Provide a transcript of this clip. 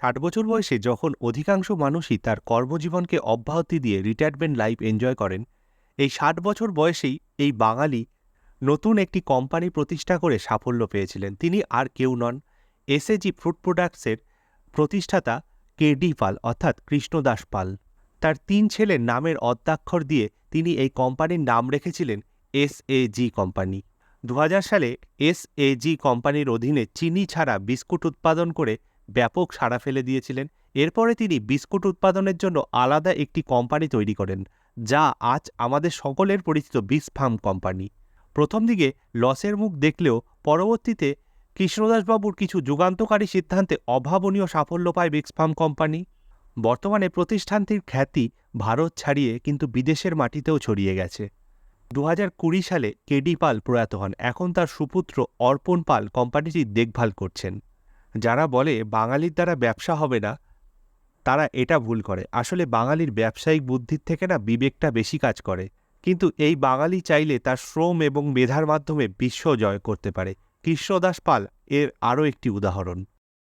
ষাট বছর বয়সে যখন অধিকাংশ মানুষই তার কর্মজীবনকে অব্যাহতি দিয়ে রিটায়ারমেন্ট লাইফ এনজয় করেন, এই ষাট বছর বয়সেই এই বাঙালি নতুন একটি কোম্পানি প্রতিষ্ঠা করে সাফল্য পেয়েছিলেন। তিনি আর কেউ নন এসএজি ফ্রুট প্রোডাক্টসের প্রতিষ্ঠাতা কে ডি পাল অর্থাৎ কৃষ্ণদাস পাল। তার তিন ছেলের নামের অদ্যাক্ষর দিয়ে তিনি এই কোম্পানির নাম রেখেছিলেন এসএজি কোম্পানি দু হাজার সালে এসএজি কোম্পানির অধীনে চিনি ছাড়া বিস্কুট উৎপাদন করে ব্যাপক সাড়া ফেলে দিয়েছিলেন। এরপরে তিনি বিস্কুট উৎপাদনের জন্য আলাদা একটি কোম্পানি তৈরি করেন, যা আজ আমাদের সকলের পরিচিত বিস ফার্ম কোম্পানি প্রথম দিকে লসের মুখ দেখলেও পরবর্তীতে কৃষ্ণদাসবাবুর কিছু যুগান্তকারী সিদ্ধান্তে অভাবনীয় সাফল্য পায় বিক্স ফার্ম কোম্পানি বর্তমানে প্রতিষ্ঠানটির খ্যাতি ভারত ছাড়িয়ে কিন্তু বিদেশের মাটিতেও ছড়িয়ে গেছে। দু কুড়ি সালে কেডি পাল প্রয়াত হন, এখন তার সুপুত্র অর্পণ পাল কোম্পানিটির দেখভাল করছেন। যারা বলে বাঙালির দ্বারা ব্যবসা হবে না, তারা এটা ভুল করে। আসলে বাঙালির ব্যবসায়িক বুদ্ধির থেকে না বিবেকটা বেশি কাজ করে। কিন্তু এই বাঙালি চাইলে তার শ্রম এবং মেধার মাধ্যমে বিশ্ব জয় করতে পারে। কৃষ্ণদাস পাল এর আরও একটি উদাহরণ।